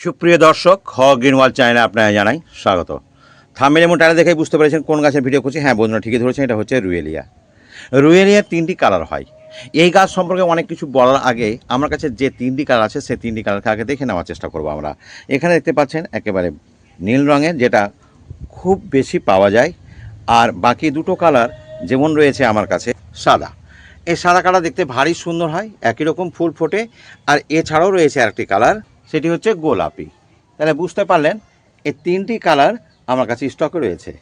সুপ্রিয় দর্শক হ গ্রিনওয়াল চ্যানেলে আপনারা জানাই স্বাগত। থামের এমন টানে দেখেই বুঝতে পেরেছেন কোন গাছের ভিডিও করছি। হ্যাঁ বন্ধুরা ঠিকই ধরেছেন, এটা হচ্ছে রুয়েলিয়া। রুয়েলিয়ার তিনটি কালার হয়। এই গাছ সম্পর্কে অনেক কিছু বলার আগে আমার কাছে যে তিনটি কালার আছে সেই তিনটি কালারকে আগে দেখে নেওয়ার চেষ্টা করব আমরা। এখানে দেখতে পাচ্ছেন একেবারে নীল রঙের, যেটা খুব বেশি পাওয়া যায়। আর বাকি দুটো কালার যেমন রয়েছে আমার কাছে, সাদা। এই সাদা কালার দেখতে ভারী সুন্দর হয়, একই রকম ফুল ফোটে। আর এছাড়াও রয়েছে আরেকটি কালার সেটি হচ্ছে গোলাপি। তাহলে বুঝতে পারলেন, এই তিনটি কালার আমার কাছে স্টকে রয়েছে।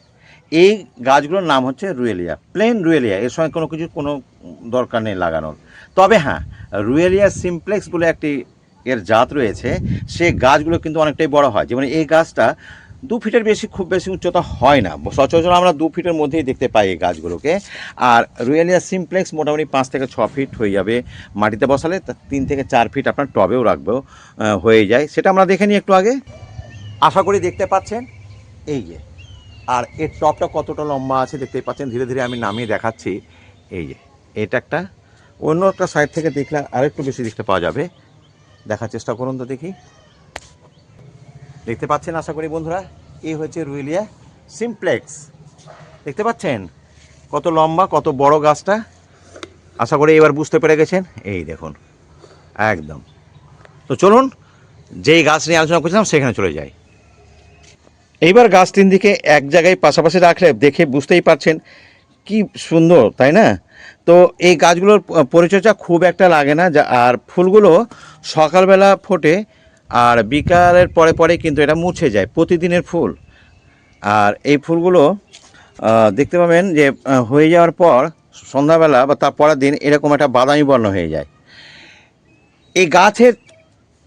এই গাছগুলোর নাম হচ্ছে রুয়েলিয়া প্লেন রুয়েলিয়া। এর সঙ্গে কোনো কিছু, কোনো দরকার নেই লাগানোর। তবে হ্যাঁ রুয়েলিয়া সিমপ্লেক্স বলে একটি এর জাত রয়েছে। সে গাছগুলো কিন্তু অনেকটাই বড় হয়। যেমন এই গাছটা দু ফিটের বেশি, খুব বেশি উচ্চতা হয় না। সচরাচর আমরা দু ফিটের মধ্যেই দেখতে পাই এই গাছগুলোকে। আর রুয়েলিয়া সিমপ্লেক্স মোটামুটি পাঁচ থেকে ছ ফিট হয়ে যাবে। মাটিতে বসালে তিন থেকে চার ফিট আপনার টবেও রাখবেও হয়ে যায়। সেটা আমরা দেখে নিই একটু আগে। আশা করি দেখতে পাচ্ছেন। এই যে। আর এর টপটা কতটা লম্বা আছে দেখতেই পাচ্ছেন। ধীরে ধীরে আমি নামিয়ে দেখাচ্ছি। এই যে। এটা একটা অন্য একটা সাইড থেকে দেখলে আরেকটু বেশি দেখতে পাওয়া যাবে। দেখার চেষ্টা করুন তো দেখি। দেখতে পাচ্ছেন আশা করি বন্ধুরা, এই হচ্ছে রুইলিয়া সিমপ্লেক্স। দেখতে পাচ্ছেন কত লম্বা, কত বড় গাছটা? আশা করি এবার বুঝতে পেরে গেছেন। এই দেখুন, একদম। তো চলুন, যেই গাছ নিয়ে আলোচনা করছিলাম সেখানে চলে যাই। এইবার গাছ তিন দিকে এক জায়গায় পাশাপাশি রাখলে দেখে বুঝতেই পারছেন কি সুন্দর, তাই না? তো এই গাছগুলোর পরিচর্যা খুব একটা লাগে না, যা আর ফুলগুলো সকালবেলা ফোটে আর বিকালের পরে পরে কিন্তু এটা মুছে যায়, প্রতিদিনের ফুল। আর এই ফুলগুলো দেখতে পাবেন যে হয়ে যাওয়ার পর সন্ধ্যাবেলা বা তার পরের দিন এরকম একটা বাদামি বর্ণ হয়ে যায়। এই গাছের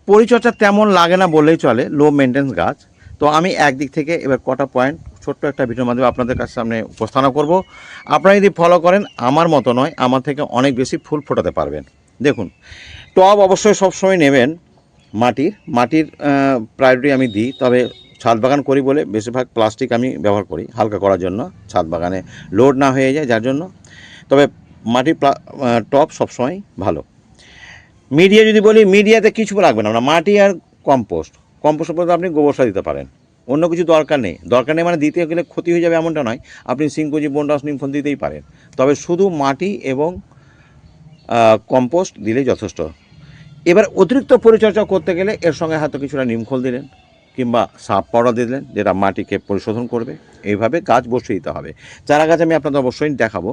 পরিচর্যা তেমন লাগে না বললেই চলে লো মেনটেন্স গাছ। তো আমি একদিক থেকে এবার কটা পয়েন্ট ছোট্ট একটা ভিডিওর মাধ্যমে আপনাদের কাছে সামনে উপস্থাপনা করব। আপনারা যদি ফলো করেন, আমার মতো নয়, আমার থেকে অনেক বেশি ফুল ফোটাতে পারবেন। দেখুন, টব অবশ্যই সবসময় নেবেন। মাটির মাটির প্রায়োরিটি আমি দিই, তবে ছাদ বাগান করি বলে বেশিরভাগ প্লাস্টিক আমি ব্যবহার করি, হালকা করার জন্য ছাদ বাগানে লোড না হয়ে যায়, যার জন্য। তবে মাটির টপ সবসময় ভালো। মিডিয়া যদি বলি মিডিয়াতে কিছু রাখবেন আমরা মাটি আর কম্পোস্ট কম্পোস্টের পর আপনি গোবর সার দিতে পারেন। অন্য কিছু দরকার নেই। দরকার নেই মানে দিতে গেলে ক্ষতি হয়ে যাবে এমনটা নয়। আপনি সিংকুজি বন্ডাস নিমফল দিতেই পারেন। তবে শুধু মাটি এবং কম্পোস্ট দিলেই যথেষ্ট। এবার অতিরিক্ত পরিচর্যা করতে গেলে এর সঙ্গে হয়তো কিছুটা নিমখোল দিলেন, কিংবা সাপ পাউডার দিলেন, যেটা মাটিকে পরিশোধন করবে। এইভাবে গাছ বসিয়ে দিতে হবে। চারা গাছ আমি আপনাদের অবশ্যই দেখাবো।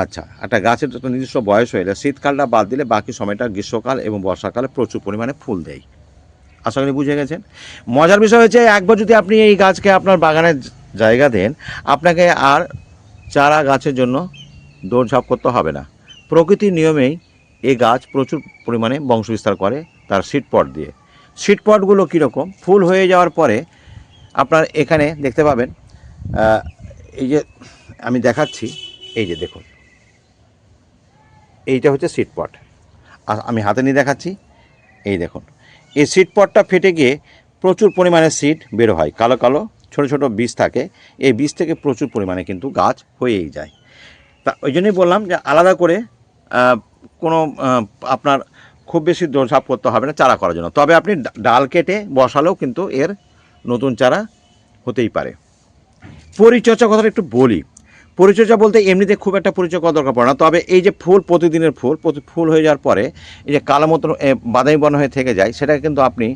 আচ্ছা একটা গাছের তো নির্দিষ্ট বয়স হয়ে গেলে শীতকালটা বাদ দিলে বাকি সময়টা গ্রীষ্মকাল এবং বর্ষাকালে প্রচুর পরিমাণে ফুল দেয়। আশা করি বুঝে গেছেন? মজার বিষয় হচ্ছে, একবার যদি আপনি এই গাছকে আপনার বাগানে জায়গা দেন, আপনাকে আর চারা গাছের জন্য দৌড়ঝাঁপ করতে হবে না। প্রকৃতির নিয়মেই এই গাছ প্রচুর পরিমাণে বংশবিস্তার করে তার সিট পট দিয়ে। সিট পটগুলো কীরকম? ফুল হয়ে যাওয়ার পরে আপনার এখানে দেখতে পাবেন এই যে আমি দেখাচ্ছি, এই যে দেখুন। এইটা হচ্ছে সিট পট আমি হাতে নিয়ে দেখাচ্ছি, এই দেখুন। এই সিট পটটা ফেটে গিয়ে প্রচুর পরিমাণে সিট বের হয়। কালো কালো, ছোট ছোট বীজ থাকে। এই বীজ থেকে প্রচুর পরিমাণে কিন্তু গাছ হয়েই যায়। তা ওই জন্যই বললাম যে আলাদা করে কোনো আপনার খুব বেশি দোষাপ করতে হবে না, চারা করার জন্য। তবে আপনি ডাল কেটে বসালেও কিন্তু এর নতুন চারা হতেই পারে। পরিচর্যা কথাটা একটু বলি। পরিচর্যা বলতে এমনিতে খুব একটা পরিচর্যা করা দরকার পড়ে না। তবে এই যে ফুল, প্রতিদিনের ফুল ফুল হয়ে যাওয়ার পরে এই যে কালো মতন বাদামি বর্ণ হয়ে থেকে যায় সেটা কিন্তু আপনি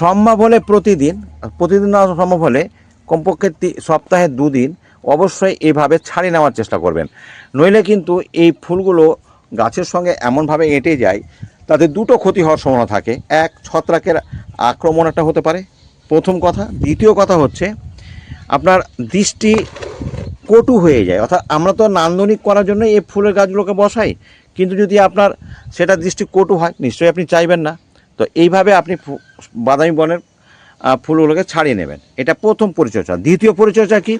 সম্ভব হলে প্রতিদিন প্রতিদিন না সম্ভব হলে কমপক্ষে সপ্তাহে দুদিন অবশ্যই এভাবে ছাড়িয়ে নেওয়ার চেষ্টা করবেন। নইলে কিন্তু এই ফুলগুলো গাছের সঙ্গে এমনভাবে এঁটে যায়, তাতে দুটো ক্ষতি হওয়ার সম্ভাবনা থাকে। এক, ছত্রাকের আক্রমণ একটা হতে পারে। প্রথম কথা। দ্বিতীয় কথা হচ্ছে, আপনার দৃষ্টি কটু হয়ে যায়। অর্থাৎ আমরা তো নান্দনিক করার জন্য এই ফুলের গাছগুলোকে বসাই। কিন্তু যদি আপনার সেটা দৃষ্টি কটু হয়, নিশ্চয়ই আপনি চাইবেন না। তো এইভাবে আপনি বাদামি বনের ফুলগুলোকে ছাড়িয়ে নেবেন। এটা প্রথম পরিচর্যা। দ্বিতীয় পরিচর্যা কি?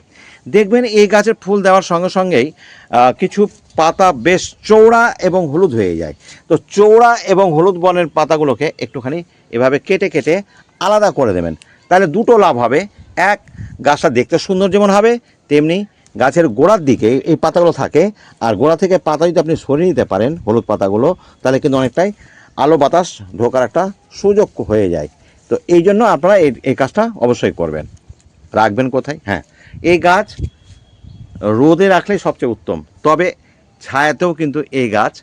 দেখবেন এই গাছের ফুল দেওয়ার সঙ্গে সঙ্গেই কিছু পাতা বেশ চৌড়া এবং হলুদ হয়ে যায়। তো চৌড়া এবং হলুদ বনের পাতাগুলোকে একটুখানি এভাবে কেটে কেটে আলাদা করে দেবেন। তাহলে দুটো লাভ হবে। এক, গাছটা দেখতে সুন্দর যেমন হবে, তেমনি গাছের গোড়ার দিকে এই পাতাগুলো থাকে। আর গোড়া থেকে পাতা যদি আপনি সরিয়ে নিতে পারেন হলুদ পাতাগুলো, তাহলে কিন্তু অনেকটাই আলো বাতাস ঢোকার একটা সুযোগ হয়ে যায়। তো এই জন্য আপনারা এই এই কাজটা অবশ্যই করবেন। রাখবেন কোথায়? হ্যাঁ। এই গাছ রোদে রাখলেই সবচেয়ে উত্তম। তবে ছায়াতেও কিন্তু এই গাছ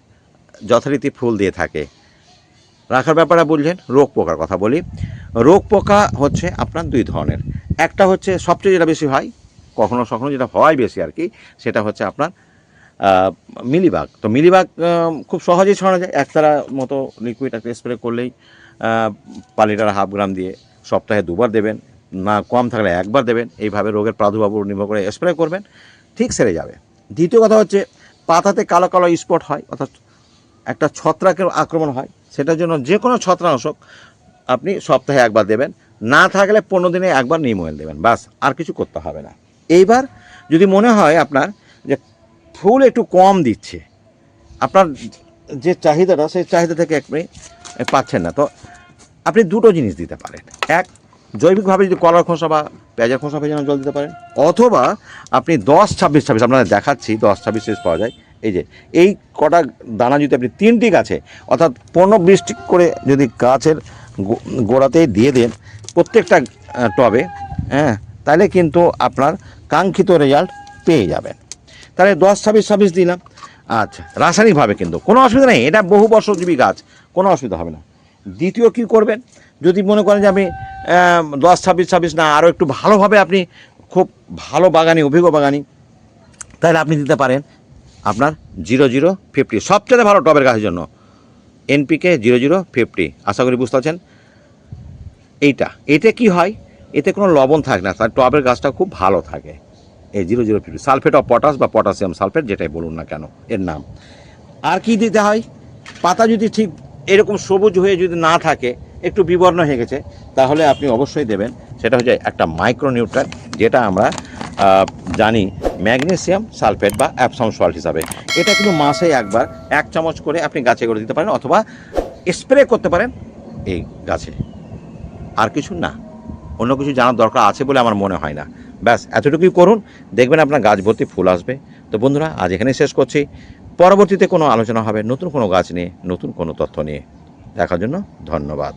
যথারীতি ফুল দিয়ে থাকে। রাখার ব্যাপারে বললেন, রোগ পোকার কথা বলি। রোগ পোকা হচ্ছে আপনার দুই ধরনের। একটা হচ্ছে সবচেয়ে যেটা বেশি হয়, কখনো কখনো যেটা হয় বেশি আর কি, সেটা হচ্ছে আপনার মিলিবাগ। তো মিলিবাগ খুব সহজেই ছড়ানো যায়। একতারা মতো লিকুইড একটা স্প্রে করলেই পার লিটার হাফ গ্রাম দিয়ে সপ্তাহে দুবার দেবেন, না কম থাকলে একবার দেবেন, এইভাবে রোগের প্রাদুর্ভাব নির্ভর করে স্প্রে করবেন, ঠিক সেরে যাবে। দ্বিতীয় কথা হচ্ছে, পাতাতে কালো কালো স্পট হয়, অর্থাৎ একটা ছত্রাকের আক্রমণ হয়, সেটার জন্য যে কোনো ছত্রাকনাশক আপনি সপ্তাহে একবার দেবেন, না থাকলে পনেরো দিনে একবার নিম অয়েল দেবেন বাস আর কিছু করতে হবে না। এইবার যদি মনে হয় আপনার যে ফুল একটু কম দিচ্ছে, আপনার যে চাহিদাটা, সেই চাহিদা থেকে আপনি পাচ্ছেন না। তো আপনি দুটো জিনিস দিতে পারেন। এক, জৈবিকভাবে যদি কলার খোসা বা পেঁয়াজের খোসা ভেজানো জল দিতে পারেন, অথবা আপনি দশ ছাব্বিশ ছাব্বিশ, আপনাদের দেখাচ্ছি, দশ ছাব্বিশ শেষ পাওয়া যায়। এই যে, এই কটা দানা যদি আপনি তিনটি গাছে, অর্থাৎ পনেরো বিশটি করে যদি গাছের গো- গোড়াতেই দিয়ে দেন প্রত্যেকটা টবে হ্যাঁ তাহলে কিন্তু আপনার কাঙ্ক্ষিত রেজাল্ট পেয়ে যাবেন। তাহলে দশ ছাব্বিশ ছাব্বিশ দিলাম। আচ্ছা রাসায়নিকভাবে কিন্তু। কোনো অসুবিধা নেই, এটা বহু বর্ষজীবী গাছ, কোনো অসুবিধা হবে না। দ্বিতীয় কি করবেন? যদি মনে করেন যে আমি দশ, ছাব্বিশ ছাব্বিশ না আরও একটু ভালোভাবে আপনি খুব ভালো বাগানি, অভিজ্ঞ বাগানি, তাহলে আপনি দিতে পারেন আপনার জিরো জিরো ফিফটি। সবচেয়ে ভালো টবের গাছের জন্য, এনপিকে জিরো জিরো ফিফটি। আশা করি বুঝতে পারছেন? এইটা, এতে কি হয়? এতে কোনো লবণ থাকে না, তার টবের গাছটা খুব ভালো থাকে। এই zero zero fifty sulphate of potash বা পটাশিয়াম সালফেট যেটাই বলুন না কেন, এর নাম। আর কি দিতে হয়? পাতা যদি ঠিক এরকম সবুজ হয়ে যদি না থাকে, একটু বিবর্ণ হয়ে গেছে, তাহলে আপনি অবশ্যই দেবেন। সেটা হচ্ছে একটা মাইক্রোনিউট্রান, যেটা আমরা জানি ম্যাগনেসিয়াম সালফেট বা অ্যাপসাম সল্ট হিসাবে। এটা কিন্তু মাসে একবার এক চামচ করে আপনি গাছে করে দিতে পারেন অথবা স্প্রে করতে পারেন এই গাছে। আর কিছু না। অন্য কিছু জানার দরকার আছে বলে আমার মনে হয় না। ব্যাস, এতটুকুই করুন। দেখবেন আপনার গাছ ভর্তি ফুল আসবে। তো বন্ধুরা, আজ এখানে শেষ করছি। পরবর্তীতে কোনো আলোচনা হবে নতুন কোনো গাছ নিয়ে, নতুন কোনো তথ্য নিয়ে। দেখার জন্য ধন্যবাদ।